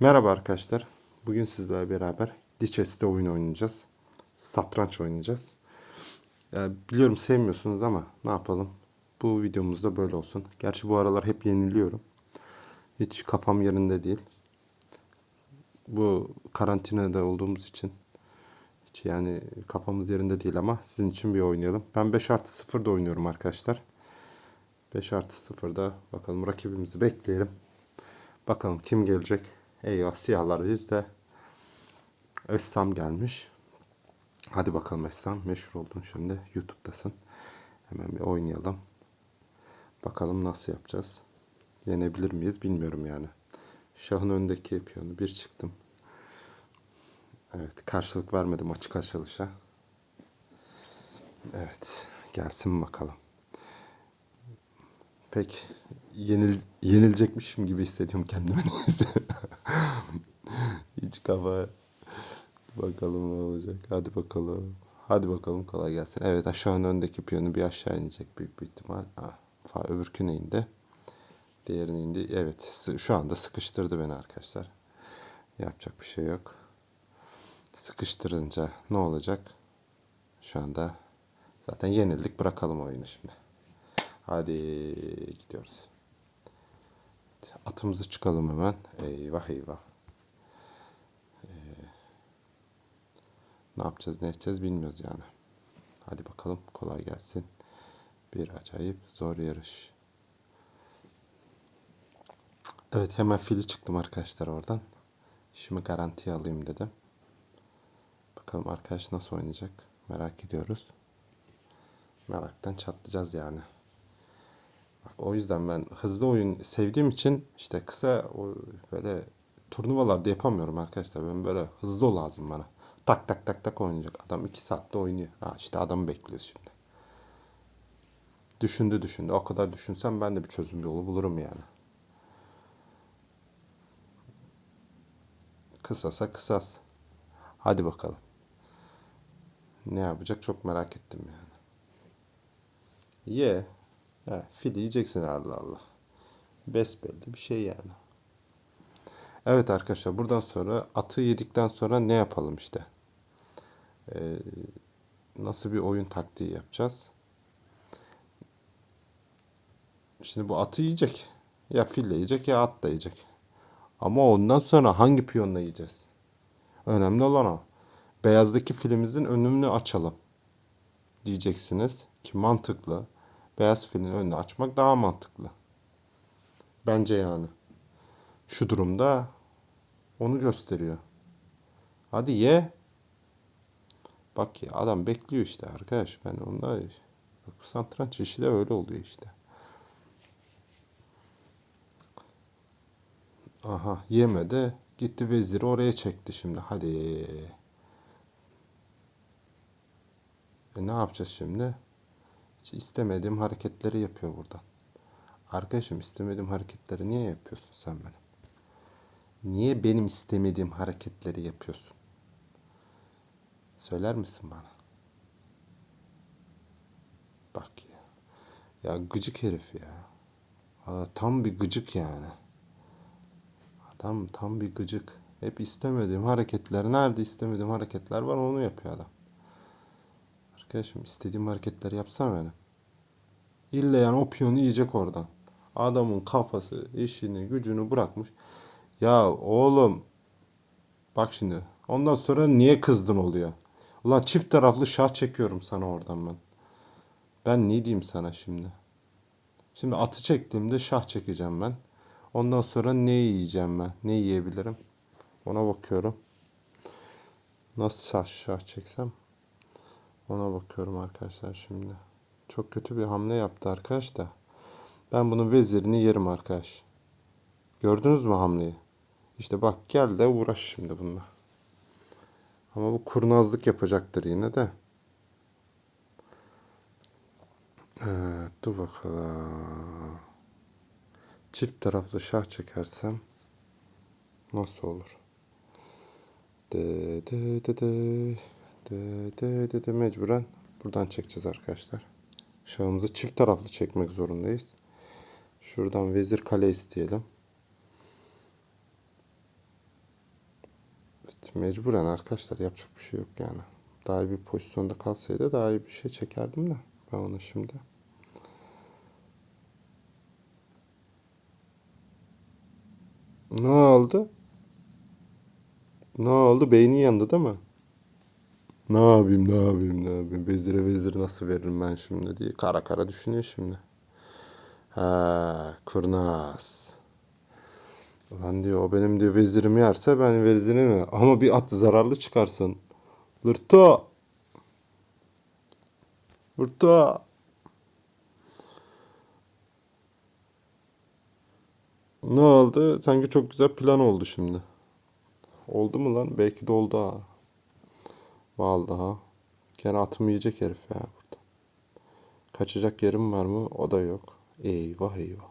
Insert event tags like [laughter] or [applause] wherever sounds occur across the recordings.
Merhaba arkadaşlar. Bugün sizlerle beraber Lichess'te oyun oynayacağız. Satranç oynayacağız. Ya biliyorum sevmiyorsunuz ama ne yapalım. Bu videomuzda böyle olsun. Gerçi bu aralar hep yeniliyorum. Hiç kafam yerinde değil. Bu karantinada olduğumuz için hiç yani kafamız yerinde değil ama sizin için bir oynayalım. Ben 5 artı 0'da oynuyorum arkadaşlar. 5 artı 0'da bakalım rakibimizi bekleyelim. Bakalım kim gelecek. Eyvah siyahlar bizde. Essam gelmiş. Hadi bakalım Essam. Meşhur oldun şimdi. Youtube'dasın. Hemen bir oynayalım. Bakalım nasıl yapacağız. Yenebilir miyiz bilmiyorum yani. Şahın öndeki piyonu bir çıktım. Evet karşılık vermedim açık açılışa. Evet gelsin bakalım. Pek yenil, yenilecekmişim gibi hissediyorum kendimi [laughs] neyse. Hiç kafa. Bakalım ne olacak. Hadi bakalım. Hadi bakalım kolay gelsin. Evet aşağının öndeki piyonu bir aşağı inecek büyük bir ihtimal. Ha, fa öbürküne indi. Diğerine indi. Evet şu anda sıkıştırdı beni arkadaşlar. Yapacak bir şey yok. Sıkıştırınca ne olacak? Şu anda zaten yenildik. Bırakalım oyunu şimdi. Hadi gidiyoruz. Atımızı çıkalım hemen. Eyvah eyvah. Ee, ne yapacağız ne edeceğiz bilmiyoruz yani. Hadi bakalım kolay gelsin. Bir acayip zor yarış. Evet hemen fili çıktım arkadaşlar oradan. Şimdi garantiye alayım dedim. Bakalım arkadaş nasıl oynayacak merak ediyoruz. Meraktan çatlayacağız yani. O yüzden ben hızlı oyun sevdiğim için işte kısa o böyle turnuvalarda yapamıyorum arkadaşlar. Ben böyle hızlı lazım bana. Tak tak tak tak oynayacak. Adam iki saatte oynuyor. Ha işte adamı bekliyoruz şimdi. Düşündü düşündü. O kadar düşünsem ben de bir çözüm yolu bulurum yani. Kısasa kısas. Hadi bakalım. Ne yapacak çok merak ettim yani. Ye. He, fil yiyeceksin Allah Allah. Besbelli bir şey yani. Evet arkadaşlar buradan sonra atı yedikten sonra ne yapalım işte. Ee, nasıl bir oyun taktiği yapacağız. Şimdi bu atı yiyecek. Ya fille yiyecek ya at da yiyecek. Ama ondan sonra hangi piyonla yiyeceğiz? Önemli olan o. Beyazdaki filimizin önünü açalım. Diyeceksiniz ki mantıklı. Beyaz filin önünü açmak daha mantıklı. Bence yani. Şu durumda onu gösteriyor. Hadi ye. Bak ya adam bekliyor işte arkadaş. Ben onda bak, bu satranç işi de öyle oluyor işte. Aha yemedi. Gitti veziri oraya çekti şimdi. Hadi. E ne yapacağız şimdi? Hiç istemediğim hareketleri yapıyor buradan. Arkadaşım istemediğim hareketleri niye yapıyorsun sen benim? Niye benim istemediğim hareketleri yapıyorsun? Söyler misin bana? Bak ya. Ya gıcık herif ya. Aa, tam bir gıcık yani. Adam tam bir gıcık. Hep istemediğim hareketler. Nerede istemediğim hareketler var onu yapıyor adam. Arkadaşım istediğim hareketleri yapsana benim. İlle yani o piyonu yiyecek oradan. Adamın kafası, işini, gücünü bırakmış. Ya oğlum bak şimdi ondan sonra niye kızdın oluyor? Ulan çift taraflı şah çekiyorum sana oradan ben. Ben ne diyeyim sana şimdi? Şimdi atı çektiğimde şah çekeceğim ben. Ondan sonra ne yiyeceğim ben? Ne yiyebilirim? Ona bakıyorum. Nasıl şah, şah çeksem? Ona bakıyorum arkadaşlar şimdi. Çok kötü bir hamle yaptı arkadaş da. Ben bunun vezirini yerim arkadaş. Gördünüz mü hamleyi? İşte bak gel de uğraş şimdi bununla. Ama bu kurnazlık yapacaktır yine de. Evet dur bakalım. Çift taraflı şah çekersem nasıl olur? De de de de de de de de mecburen buradan çekeceğiz arkadaşlar. Şahımızı çift taraflı çekmek zorundayız. Şuradan vezir kale isteyelim. Şimdi mecburen arkadaşlar yapacak bir şey yok yani. Daha iyi bir pozisyonda kalsaydı daha iyi bir şey çekerdim de ben ona şimdi. Ne oldu? Ne oldu? Beyni yandı değil mi? Ne yapayım, ne yapayım, ne yapayım? Vezire vezir nasıl veririm ben şimdi diye kara kara düşünüyor şimdi. Ha, kurnaz. Ulan diyor o benim diyor vezirimi yerse ben vezirimi. Ama bir at zararlı çıkarsın. Lırto. Lırto. Ne oldu? Sanki çok güzel plan oldu şimdi. Oldu mu lan? Belki de oldu ha. Vallahi. Gene atımı yiyecek herif ya burada. Kaçacak yerim var mı? O da yok. Eyvah eyvah.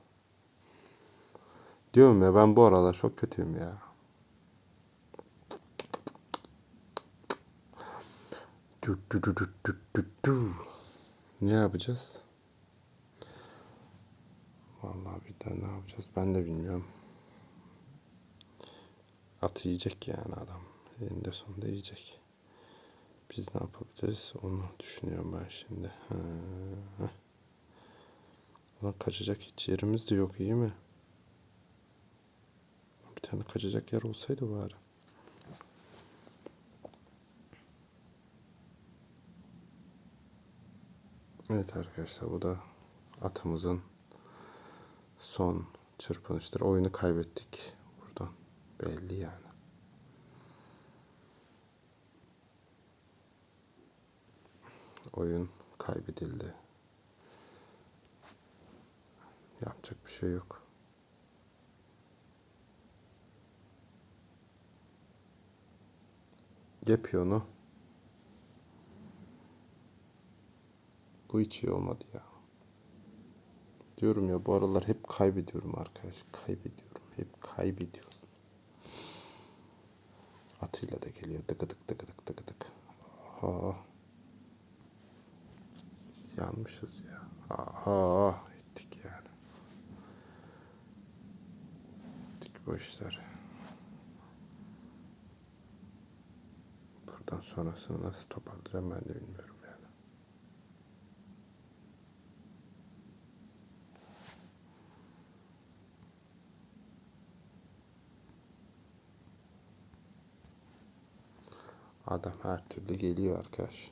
Diyorum ya ben bu aralar çok kötüyüm ya. Du, du, du, du, du, du, du. Ne yapacağız? Vallahi bir daha ne yapacağız ben de bilmiyorum. Atı yiyecek yani adam. Eninde sonunda yiyecek. Biz ne yapabiliriz onu düşünüyorum ben şimdi. Ha. Ulan kaçacak hiç yerimiz de yok iyi mi? Bir tane kaçacak yer olsaydı bari. Evet arkadaşlar bu da atımızın son çırpınıştır. Oyunu kaybettik buradan. Belli yani. Oyun kaybedildi. Yapacak bir şey yok. Yap onu. Bu hiç iyi olmadı ya. Diyorum ya bu aralar hep kaybediyorum arkadaş. Kaybediyorum. Hep kaybediyorum. Atıyla da geliyor. Dıgıdık dıgıdık dıgıdık. Aha. Yanmışız ya. Aha. Ettik yani. Ettik bu işler. Buradan sonrasını nasıl toparlayacağım ben de bilmiyorum. Adam her türlü geliyor arkadaş.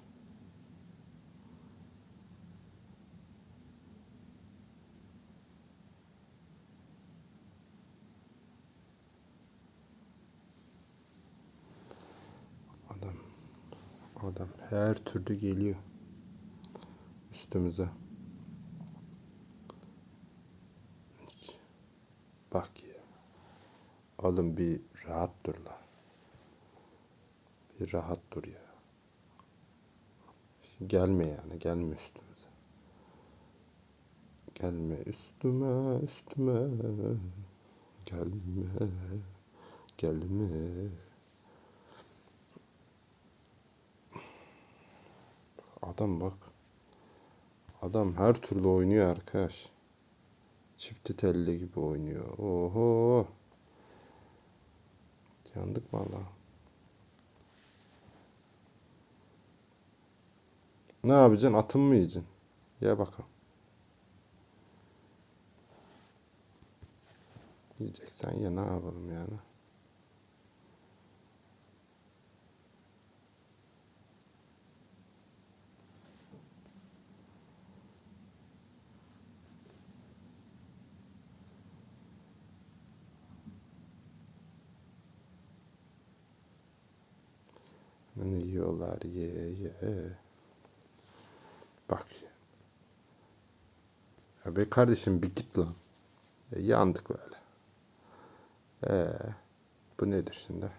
Adam her türlü geliyor üstümüze. Bak ya. Oğlum bir rahat dur la. Bir rahat dur ya. Gelme yani gelme üstümüze. Gelme üstüme üstüme. Gelme. Gelme. Adam bak. Adam her türlü oynuyor arkadaş. Çifti telli gibi oynuyor. Oho. Yandık vallahi. Ne yapacaksın? Atın mı yiyeceksin? Ye bakalım. Yiyeceksen ye ne yapalım yani. Bunu yiyorlar ye ye. Bak ya. Be kardeşim bir git lan. E, yandık böyle. Ee, bu nedir şimdi?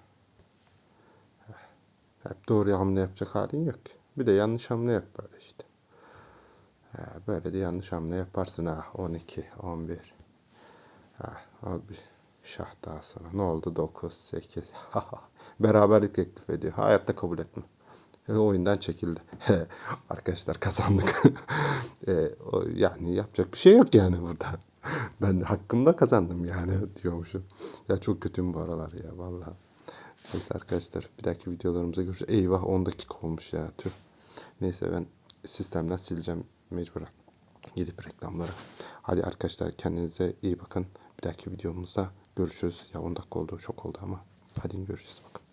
Hep doğru hamle yapacak halin yok ki. Bir de yanlış hamle yap böyle işte. Ha, böyle de yanlış hamle yaparsın ha. 12, 11. Ha, al bir Şah daha sonra. Ne oldu? 9, 8. [laughs] Beraberlik teklif ediyor. Hayatta kabul etmem. E, oyundan çekildi. [laughs] Arkadaşlar kazandık. [laughs] e, o, yani yapacak bir şey yok yani burada. ben hakkımda kazandım yani diyormuşum. Ya çok kötüyüm bu aralar ya vallahi. Neyse arkadaşlar bir dahaki videolarımıza görüşürüz. Eyvah 10 dakika olmuş ya tüh. Neyse ben sistemden sileceğim mecburen. Gidip reklamlara. Hadi arkadaşlar kendinize iyi bakın. Bir dahaki videomuzda Görüşürüz. Ya 10 dakika oldu. Çok oldu ama. Hadi görüşürüz bakın.